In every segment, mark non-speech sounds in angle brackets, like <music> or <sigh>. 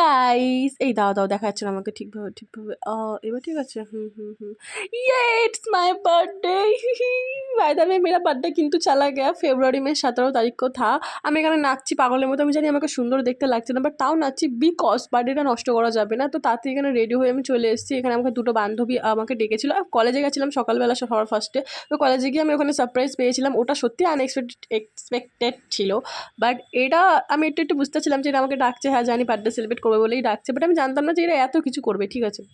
Guys এই, দাও দাও দেখাচ্ছে না আমাকে ঠিকভাবে ঠিকভাবে। ও, এবার ঠিক আছে, হুম hmm hmm. Yeah it's my birthday by the Mera birthday কিন্তু চালা গেয়া ফেব্রুয়ারি মে সতেরো তারিখ কো থা আমি এখানে নাচছি পাগলের মতো, আমি জানি আমাকে সুন্দর দেখতে লাগছে না বাট তাও নাচছি বিকজ বার্থডেটা নষ্ট করা যাবে না। তো তাতে এখানে রেডি হয়ে আমি চলে এসেছি। এখানে আমাকে দুটো বান্ধবী আমাকে ডেকেছিল। কলেজে গেছিলাম সকালবেলা সবার ফার্স্টে তো কলেজে গিয়ে আমি ওখানে সারপ্রাইজ পেয়েছিলাম। ওটা সত্যি আনএক্সপেক্টেড এক্সপেক্টেড ছিল। বাট এটা আমি একটু একটু বুঝতেছিলাম যে এটা আমাকে ডাকছে হ্যাঁ জানি বার্থডে সেলিব্রেট করবে বলেই ডাকছে বাট আমি জানতাম না যে এরা এত কিছু করবে, ঠিক আছে?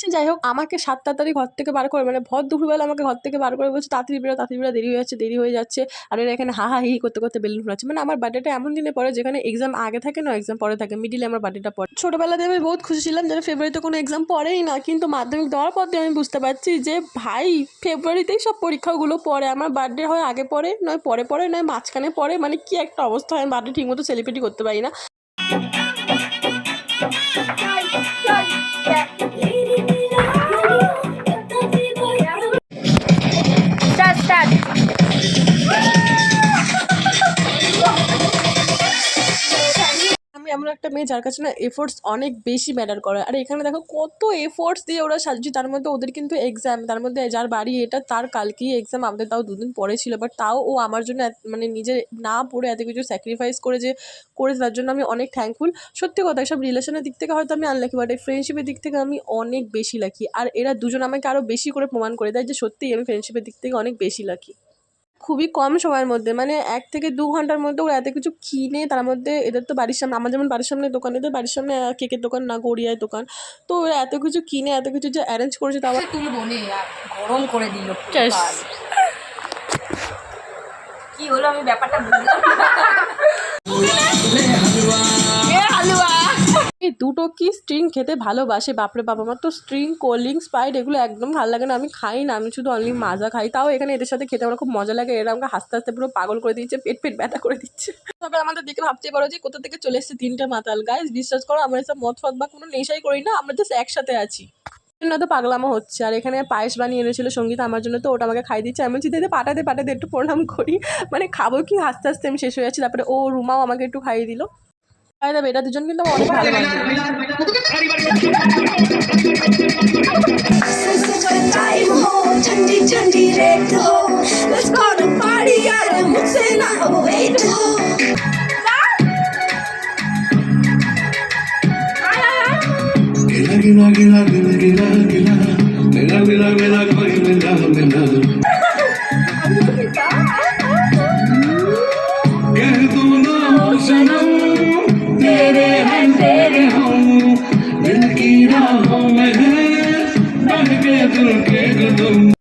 সে যাই হোক, আমাকে সাত তাড়াতাড়ি ঘর থেকে বার করে মানে ভর দুপুরবেলা আমাকে ঘর থেকে বার করে বলছে, তাড়াতাড়ি বেরো তাড়াতাড়ি বেরো, দেরি হয়ে যাচ্ছে, দেরি হয়ে যাচ্ছে। আর এরা এখানে হা হা, হি করতে করতে বেলুন ফুলাচ্ছে মানে আমার বার্থডেটা এমন দিনে পড়ে যেখানে এক্সাম আগে থাকে না এক্সাম পরে থাকে মিডিলে আমার বার্থডেটা পড়ে ছোটোবেলাতে আমি বহুত খুশি ছিলাম যেন ফেব্রুয়ারিতে কোনো এক্সাম পড়েই না, কিন্তু মাধ্যমিক দেওয়ার পর আমি বুঝতে পারছি যে, ভাই ফেব্রুয়ারিতেই সব পরীক্ষাগুলো পড়ে, আমার বার্থডে হয় আগে পড়ে নয় পরে পড়ে নয় মাঝখানে পড়ে মানে কি একটা অবস্থা হয় বার্থডে ঠিকমতো সেলিব্রেটি করতে পারি না। 跳一跳一跳 এমন একটা মেয়ে যার কাছে না এফোর্টস অনেক বেশি ম্যাটার করে। আর এখানে দেখো কত এফোর্টস দিয়ে ওরা সাজছে, তার মধ্যে ওদের কিন্তু এক্সাম তার মধ্যে যার বাড়ি এটা, তার কালকেই এক্সাম আমাদের তাও দুদিন পরে ছিল বাট তাও ও আমার জন্য মানে নিজে না পড়ে এত কিছু স্যাক্রিফাইস করে যে, করেছে, তার জন্য আমি অনেক থ্যাঙ্কফুল সত্যি কথা সব রিলেশনের দিক থেকে হয়তো আমি আনলাকি বাট এই ফ্রেন্ডশিপের দিক থেকে আমি অনেক বেশি লাকি আর এরা দুজন আমাকে আরও বেশি করে প্রমাণ করে দেয় যে সত্যিই আমি ফ্রেন্ডশিপের দিক থেকে অনেক বেশি লাকি খুবই কম সময়ের মধ্যে। মানে এক থেকে দু ঘণ্টার মধ্যে ওরা এত কিছু কিনে তার মধ্যে এদের তো বাড়ির সামনে আমার যেমন বাড়ির সামনে দোকান এদের বাড়ির সামনে কেকের দোকান না গড়িয়ায় দোকান। তো ওরা এত কিছু কিনে এত কিছু যে অ্যারেঞ্জ করেছে তাও তুলবো গরম করে দিল কি হলো আমি ব্যাপারটা বুঝলাম <laughs> দুটো কি স্ট্রিং খেতে ভালোবাসে? বাপরে বাপ, আমার তো স্ট্রিং কোল্ড ড্রিঙ্ক স্প্রাইট এগুলো একদম ভালো লাগে না। আমি খাই না, আমি শুধু অনলি মাজা খাই। তাও এখানে এদের সাথে খেতে আমার খুব মজা লাগে। এরা আমাকে হাসতে হাসতে পুরো পাগল করে দিচ্ছে, পেট পেট ব্যথা করে দিচ্ছে। তবে আমাদের দিকে ভাবতে পারো যে কোথা থেকে চলে এসেছে তিনটা মাতাল। গাইজ বিশ্বাস করো, আমরা এসব মদ, ফদ বা কোনো নেশাই করি না, আমরা জাস্ট একসাথে আছি। জন্য তো পাগলামো হচ্ছে। আর এখানে পায়েস বানিয়ে এনেছিল সংগীত, আমার জন্য তো ওটা আমাকে খাই দিচ্ছে। আমি বলছি, দিদি পাঠাতে পাঠাতে একটু প্রণাম করি। মানে খাব কি, হাসতে হাসতে আমি শেষ হয়ে যাচ্ছি। তারপরে ও রুমাও আমাকে একটু খাইয়ে দিল। খাই দেবে এটা দুজন কিন্তু আমার অনেক ভালো বান্ধবী टाइम हो ठंडी ठंडी रेत हो Let's go to party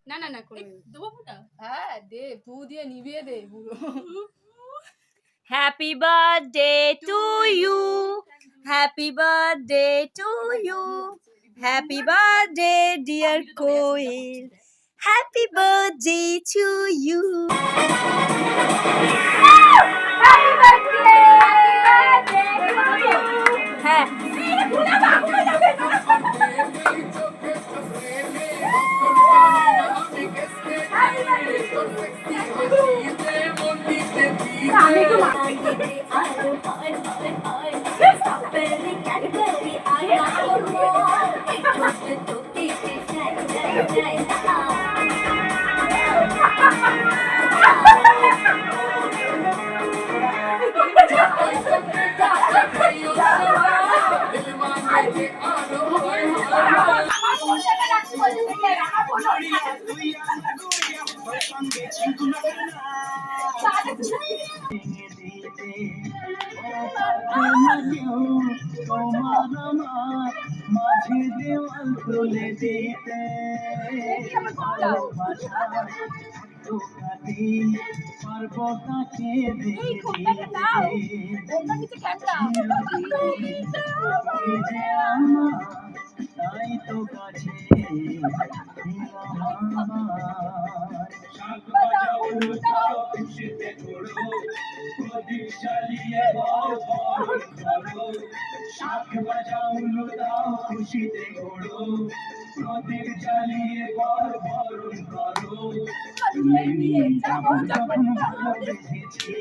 না না না করে হ্যাঁ দে পু দিয়ে নিভিয়ে দে পুরো happy birthday to you happy birthday to you happy birthday dear Koel happy birthday to you মাঝে দেওয়াল তুলে দিতে পারব তাকে তাই তো কাছে শাক শাক বাজাও লুটাও খুশিতে ঘোড়ো প্রদীপ জ্বালিয়ে বল বরণ করো। তুমি নিয়ে যাব যখন ভালোবেসেছি।